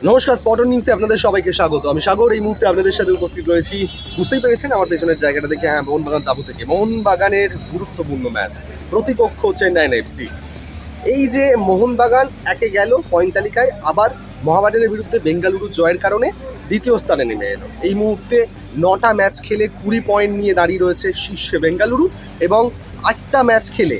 নমস্কার স্পটন নিউজে আপনাদের সবাইকে স্বাগত। আমি সাগর, এই মুহূর্তে আপনাদের সাথে উপস্থিত রয়েছি। বুঝতেই পেরেছেন, আমার পেছনের জায়গাটা দেখে হ্যাঁ মোহনবাগান তাবু থেকে। মোহনবাগানের গুরুত্বপূর্ণ ম্যাচ, প্রতিপক্ষ চেন্নাইন এফসি। এই যে মোহনবাগান একে গেল পয়েন্ট তালিকায়, আবার মহাবাডানের বিরুদ্ধে বেঙ্গালুরু জয়ের কারণে দ্বিতীয় স্থানে নেমে এলো। এই মুহূর্তে নটা ম্যাচ খেলে কুড়ি পয়েন্ট নিয়ে দাঁড়িয়ে রয়েছে শীর্ষে বেঙ্গালুরু এবং আটটা ম্যাচ খেলে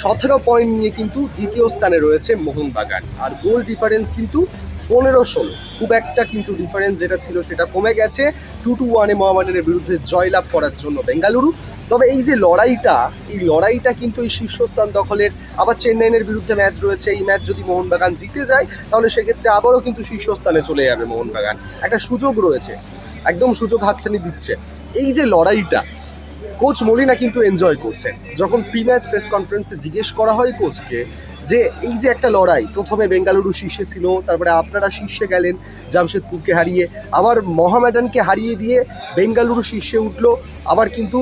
সতেরো পয়েন্ট নিয়ে কিন্তু দ্বিতীয় স্থানে রয়েছে মোহনবাগান। আর গোল ডিফারেন্স কিন্তু পনেরো ষোলো। খুব একটা কিন্তু ডিফারেন্স যেটা ছিল সেটা কমে গেছে। টু টু ওয়ানে মোহামেডানের বিরুদ্ধে জয়লাভ করার জন্য বেঙ্গালুরু। তবে এই যে লড়াইটা, এই লড়াইটা কিন্তু এই শীর্ষস্থান দখলের, আবার চেন্নাইয়ের বিরুদ্ধে ম্যাচ রয়েছে। এই ম্যাচ যদি মোহনবাগান জিতে যায়, তাহলে সেক্ষেত্রে আবারও কিন্তু শীর্ষস্থানে চলে যাবে মোহনবাগান। একটা সুযোগ রয়েছে। একদম সুযোগ হাতছানি দিচ্ছে। এই যে লড়াইটা কোচ মলিনা কিন্তু এনজয় করছেন। যখন প্রি ম্যাচ প্রেস কনফারেন্সে জিজ্ঞেস করা হয় কোচকে যে এই যে একটা লড়াই, প্রথমে বেঙ্গালুরু শীর্ষে ছিল, তারপরে আপনারা শীর্ষে গেলেন, জামশেদপুরকে হারিয়ে। আবার মহামেডানকে হারিয়ে দিয়ে বেঙ্গালুরু শীর্ষে উঠল, আবার কিন্তু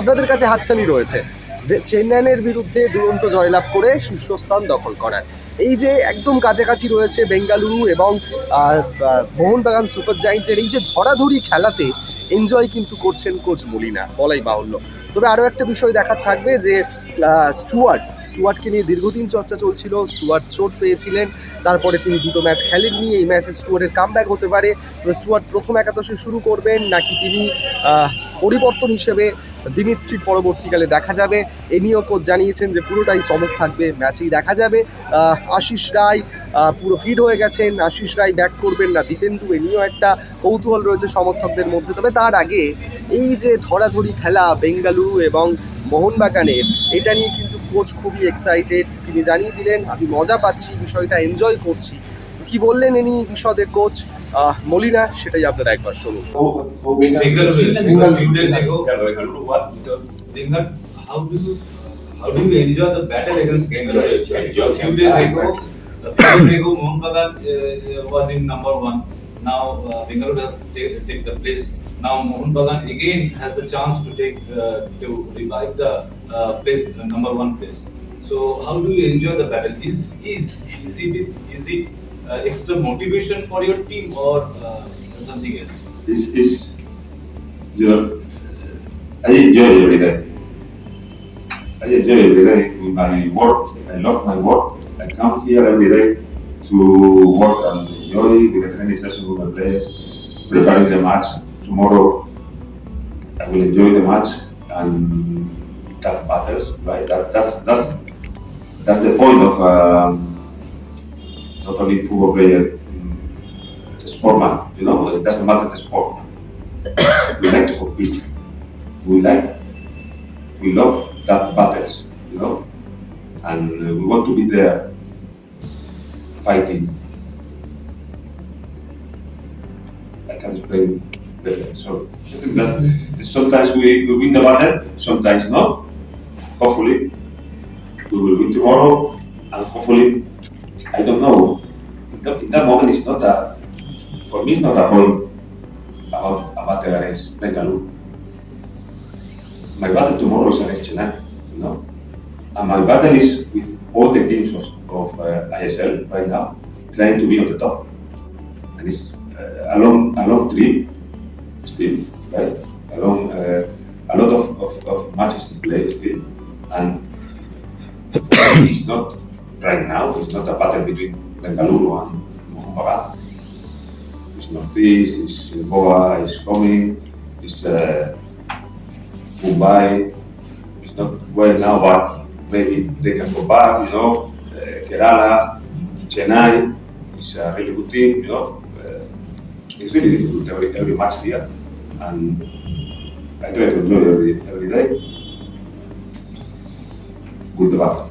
আপনাদের কাছে হাতছানি রয়েছে যে চেন্নাইয়ের বিরুদ্ধে দুরন্ত জয়লাভ করে শীর্ষস্থান দখল করার। এই যে একদম কাছাকাছি রয়েছে বেঙ্গালুরু এবং মোহনবাগান সুপার জায়েন্টের এই যে ধরাধরি খেলাতে এনজয় কিন্তু করছেন কোচ মলিনা, বলাই বাহুল্য। তবে আরও একটা বিষয় দেখার থাকবে যে স্টুয়ার্ট, স্টুয়ার্টকে নিয়ে দীর্ঘদিন চর্চা চলছিল, স্টুয়ার্ট চোট পেয়েছিলেন, তারপরে তিনি দুটো ম্যাচ খেলেননি এই ম্যাচে স্টুয়ার্টের কামব্যাক হতে পারে। স্টুয়ার্ট প্রথম একাদশে শুরু করবেন, নাকি তিনি পরিবর্তন হিসেবে দিমিত্রির পরবর্তীকালে দেখা যাবে। এ নিয়েও কোচ জানিয়েছেন যে পুরোটাই চমক থাকবে, ম্যাচেই দেখা যাবে। আশিস রায় পুরো ফিট হয়ে গেছেন। আশিস রায় ব্যাক করবেন না। দীপেন্দু, এ নিয়েও একটা কৌতূহল রয়েছে সমর্থকদের মধ্যে। তবে তার আগে এই যে ধরাধরি খেলা বেঙ্গালুরু এবং মোহনবাগানের, এটা নিয়ে কিন্তু কোচ খুবই এক্সাইটেড তিনি জানিয়ে দিলেন, আমি মজা পাচ্ছি, বিষয়টা এনজয় করছি। কি বললেন এনি বিশদে কোচ মলিনা সেটাই আপনারা একবার শুনুন How, do you how do you enjoy the battle against Bengal? Enjoy, enjoy. Few days ago, few days ago, Mohan Bagan uh, uh, was in number one. Now uh, Bengaluru has to take, take the place. Now Mohan Bagan again has the chance to take uh, to revive the uh, place uh, number one place. So how do you enjoy the battle? Is is is it is it uh, extra motivation for your team or uh, something else? It's, it's, your, I enjoy every day. I enjoy every day with my work. I love my work. I come here every day to work and enjoy with the training session with my players, preparing the match. Tomorrow, I will enjoy the match and that matters, right? That, that's, that's, that's the point of um, not only football player, mm, sportman, you know, it doesn't matter the sport. we like to compete. We like, we love that battles, you know, and uh, we want to be there fighting. I can explain better. So I think that sometimes we, we win the battle, sometimes not. Hopefully, we will win tomorrow, and hopefully, I don't know. In that, that moment, it's not a, for me, it's not a point about a battle against Bengaluru. My battle tomorrow is against Chennai, you know, and my battle is with all the teams of, of uh, ISL right now, trying to be on the top, and it's uh, a long, a long trip still, right? A long, uh, a lot of, of, of matches to play still, and it's not right now. It's not a battle between Bengaluru and Mohambagan. It's Northeast, it's Goa, it's coming, it's uh, Mumbai. It's not well now, but maybe they can go back, you know. Uh, Kerala, Chennai, it's a really good team, you know. Uh, it's really difficult every, every match here, and I try to enjoy every, every day the battle.